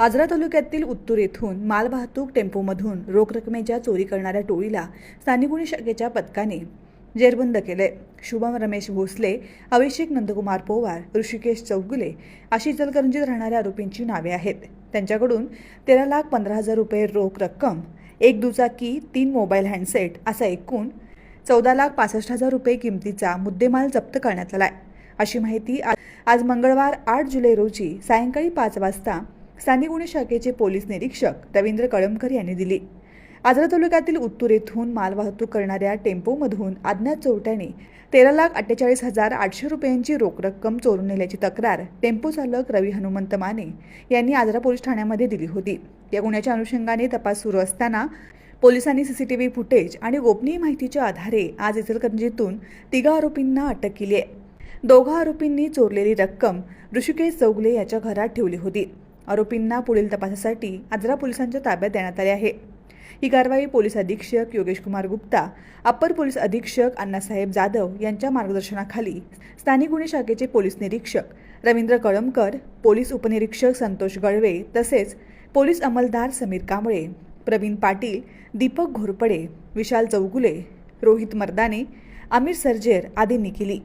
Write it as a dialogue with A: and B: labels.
A: आजरा तालुक्यातील उत्तूर येथून मालवाहतूक टेम्पोमधून रोख रकमेच्या चोरी करणाऱ्या टोळीला स्थानिक गुन्हे शाखेच्या पथकाने जेरबंद केले. शुभम रमेश भोसले अभिषेक नंदकुमार पोवार ऋषिकेश चौगुले अशी जलकरंजीत राहणाऱ्या आरोपींची नावे आहेत. त्यांच्याकडून तेरा लाख पंधरा हजार रुपये रोख रक्कम एक दुचाकी तीन मोबाईल हँडसेट असा एकूण चौदा लाख पासष्ट हजार रुपये किमतीचा मुद्देमाल जप्त करण्यात आला आहे अशी माहिती आज मंगळवार आठ जुलै रोजी सायंकाळी पाच वाजता स्थानिक गुन्हे शाखेचे पोलीस निरीक्षक रवींद्र कळमकर यांनी दिली. आजरा तालुक्यातील उत्तूर येथून मालवाहतूक करणाऱ्या टेम्पोमधून अज्ञात चोरट्याने तेरा लाख अठ्ठेचाळीस हजार आठशे रुपयांची रोख रक्कम चोरून नेल्याची तक्रार टेम्पो चालक रवी हनुमंत माने यांनी आजरा पोलीस ठाण्यामध्ये दिली होती. या गुन्ह्याच्या अनुषंगाने तपास सुरू असताना पोलिसांनी सीसीटीव्ही फुटेज आणि गोपनीय माहितीच्या आधारे आज इचलकरंजीतून तिघा आरोपींना अटक केली आहे. दोघा आरोपींनी चोरलेली रक्कम ऋषिकेश चौगले याच्या घरात ठेवली होती. आरोपींना पुढील तपासासाठी आजरा पोलिसांच्या ताब्यात देण्यात आले आहे. ही कारवाई पोलीस अधीक्षक योगेश कुमार गुप्ता अप्पर पोलीस अधीक्षक अण्णासाहेब जाधव यांच्या मार्गदर्शनाखाली स्थानिक गुन्हे शाखेचे पोलीस निरीक्षक रवींद्र कळमकर पोलीस उपनिरीक्षक संतोष गळवे तसेच पोलीस अंमलदार समीर कांबळे प्रवीण पाटील दीपक घोरपडे विशाल चौगुले रोहित मर्दाने आमिर सर्जेर आदींनी केली.